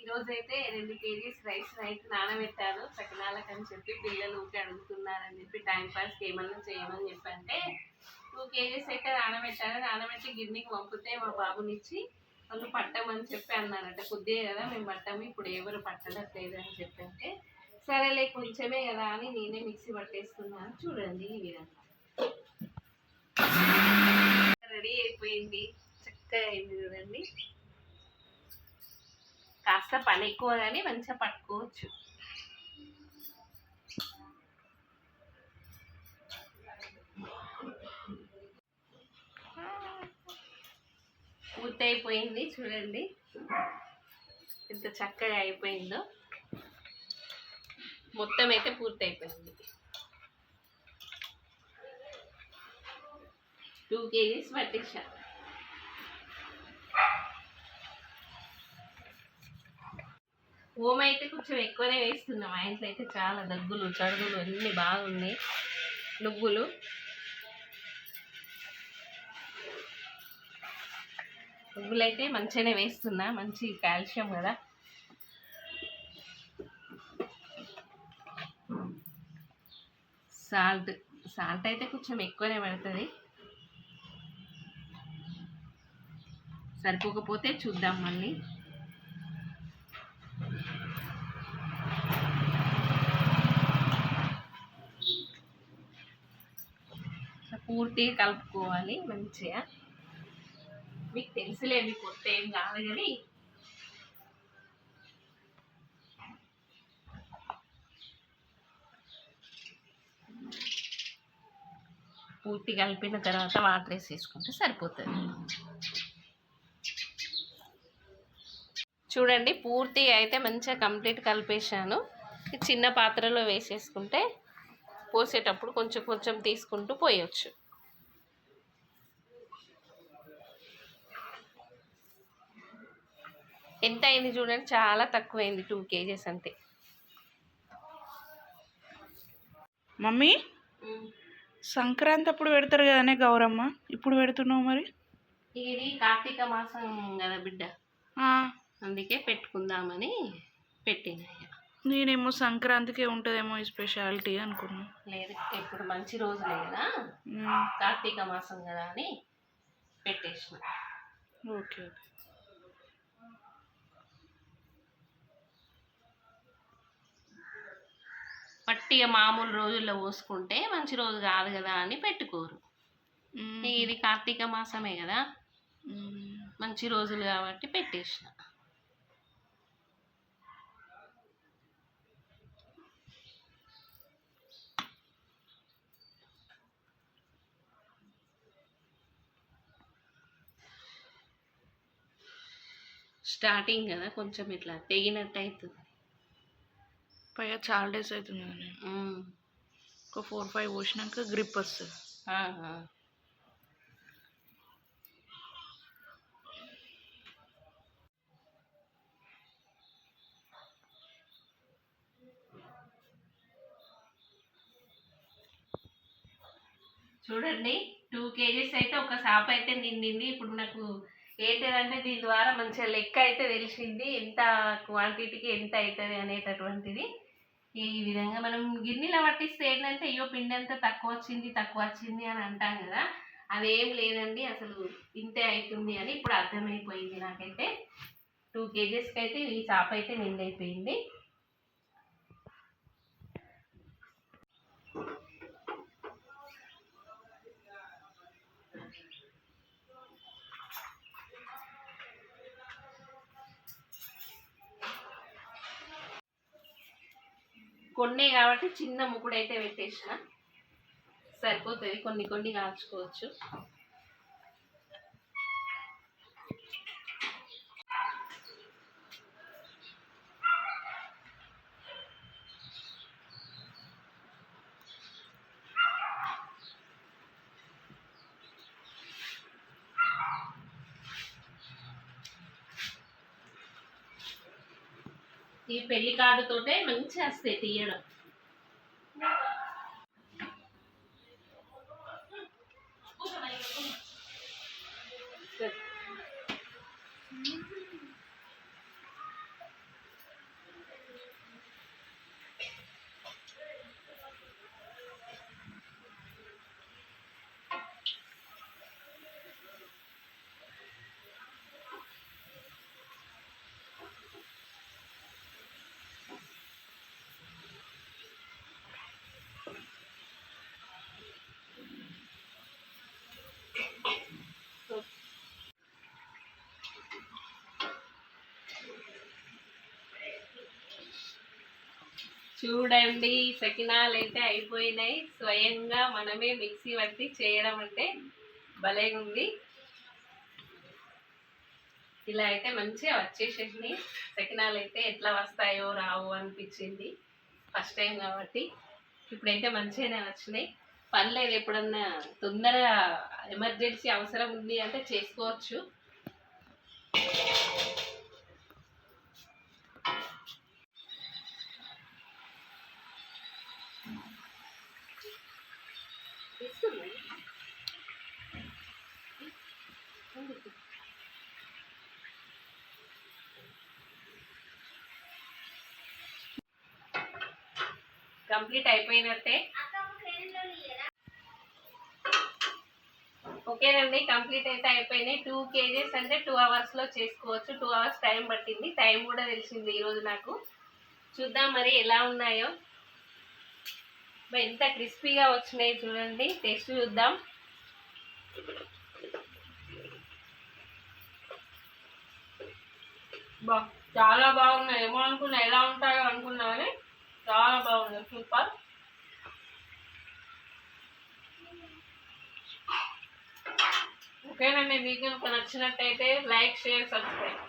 ఈరోజైతే అయితే రెండు కేజీస్ రైస్ నైట్ నానబెట్టాను. సకినాలకు అని చెప్పి పిల్లలు ఊరికి అడుగుతున్నారని చెప్పి టైం పాస్కి ఏమన్నా చేయమని చెప్పంటే టూ కేజీస్ అయితే నానబెట్టాను. నానబెట్టి గిన్నెకి పంపితే మా బాబునిచ్చి వాళ్ళు పట్టమని చెప్పి అన్నారట. కొద్దిగా కదా మేము పట్టాము. ఇప్పుడు ఎవరు పట్టలేదు అని చెప్పంటే సరేలే కొంచెమే కదా అని నేనే మిక్సీ పట్టేసుకున్నాను. చూడండి ఈ విధంగా. రెడీ అయిపోయింది. చక్కగా అయింది చూడండి. కాస్త పని ఎక్కువ కానీ మంచిగా పట్టుకోవచ్చు. పూర్తి అయిపోయింది చూడండి. ఎంత చక్కగా అయిపోయిందో. మొత్తం అయితే పూర్తి అయిపోయింది టూ కేజీస్ పట్టించా. ఓమ అయితే కొంచెం ఎక్కువనే వేస్తున్నాం. మా ఇంట్లో అయితే చాలా దగ్గులు చడుగులు అన్నీ బాగున్నాయి. నువ్వులు. నువ్వులైతే మంచిగానే వేస్తున్నా. మంచి కాల్షియం కదా. సాల్ట్. సాల్ట్ అయితే కొంచెం ఎక్కువనే పడుతుంది. సరిపోకపోతే చూద్దాం మళ్ళీ. పూర్తిగా కలుపుకోవాలి మంచిగా. మీకు తెలుసులే మీకు కొత్త ఏం కాదు కానీ. పూర్తి కలిపిన తర్వాత వాటర్ వేసేసుకుంటే సరిపోతుంది. చూడండి పూర్తిగా అయితే మంచిగా కంప్లీట్ కలిపేసాను చిన్న పాత్రలో వేసేసుకుంటే పోసేటప్పుడు కొంచెం కొంచెం తీసుకుంటూ పోయొచ్చు. ఎంత అయింది చూడండి చాలా తక్కువైంది టూ కేజెస్ అంతే. మమ్మీ సంక్రాంతి అప్పుడు పెడతారు కదనే గౌరమ్మ? ఇప్పుడు పెడుతున్నావు మరి? ఇది కార్తీక మాసం కదా బిడ్డ. అందుకే పెట్టుకుందామని పెట్టిన నేనేమో సంక్రాంతికే ఉంటుందేమో ఈ స్పెషాలిటీ అనుకున్నా. లేదు ఇప్పుడు మంచి రోజులే కదా కార్తీక మాసం కదా అని పెట్టేసిన. Okay okay. పట్టిగా మామూలు రోజుల్లో పోసుకుంటే మంచి రోజు కాదు కదా అని పెట్టుకోరు. ఇది కార్తీక మాసమే కదా. మంచి రోజులు కాబట్టి పెట్టేసిన. స్టార్టింగ్ కదా కొంచెం ఇట్లా తెగినట్టు అవుతుంది పైగా చాలా డేస్ అవుతుంది ఉమ్. ఒక ఫోర్ ఫైవ్ పోసినాక గ్రిప్ వస్తుంది. చూడండి టూ కేజీస్ అయితే ఒక షాప్ అయితే నిండింది. ఇప్పుడు నాకు ఏంటంటే దీని ద్వారా మంచిగా లెక్క అయితే తెలిసింది. ఎంత క్వాంటిటీకి ఎంత అవుతుంది అనేటటువంటిది. ఈ విధంగా మనం గిన్నెలో పట్టిస్తే ఏంటంటే అయ్యో పిండి అంతా తక్కువ వచ్చింది తక్కువ వచ్చింది అని అంటాం కదా. అదేం లేదండి అసలు ఇంతే అవుతుంది అని ఇప్పుడు అర్థమైపోయింది నాకైతే. టూ కేజెస్కి అయితే ఈ చాప అయితే నిండైపోయింది. కొన్ని కాబట్టి చిన్న ముక్కుడు అయితే పెట్టేసిన. సరిపోతుంది. కొన్ని కొన్ని కాల్చుకోవచ్చు. ఈ పెళ్ళి కార్డుతోటే మంచిగా వస్తాయి తీయడం. చూడండి సకినాలు అయితే అయిపోయినాయి. స్వయంగా మనమే మిక్సీ పట్టి చేయడం అంటే భలే ఉంది. ఇలా అయితే మంచిగా వచ్చేసేసినాయి. సకినాలు అయితే ఎట్లా వస్తాయో రావు అనిపించింది ఫస్ట్ టైం కాబట్టి. ఇప్పుడైతే మంచిగానే వచ్చినాయి. పర్లేదు ఎప్పుడన్నా తొందరగా ఎమర్జెన్సీ అవసరం ఉంది అంటే చేసుకోవచ్చు. కంప్లీట్ అయిపోయినట్టే. ఓకేనండి కంప్లీట్ అయితే అయిపోయినాయి. టూ కేజీస్ అంటే టూ అవర్స్లో చేసుకోవచ్చు. టూ అవర్స్ టైం పట్టింది. టైం కూడా తెలిసింది ఈరోజు నాకు. చూద్దాం మరి ఎలా ఉన్నాయో. ఎంత క్రిస్పీగా వచ్చినాయి చూడండి. టేస్ట్ చూద్దాం. బా చాలా బాగున్నాయి ఏమో అనుకున్నా. ఎలా ఉంటాయో అనుకున్నా కానీ చాలా బాగున్నాయి సూపర్ ఓకేనండి మీకు కనుక నచ్చినట్టయితే లైక్ షేర్ సబ్స్క్రైబ్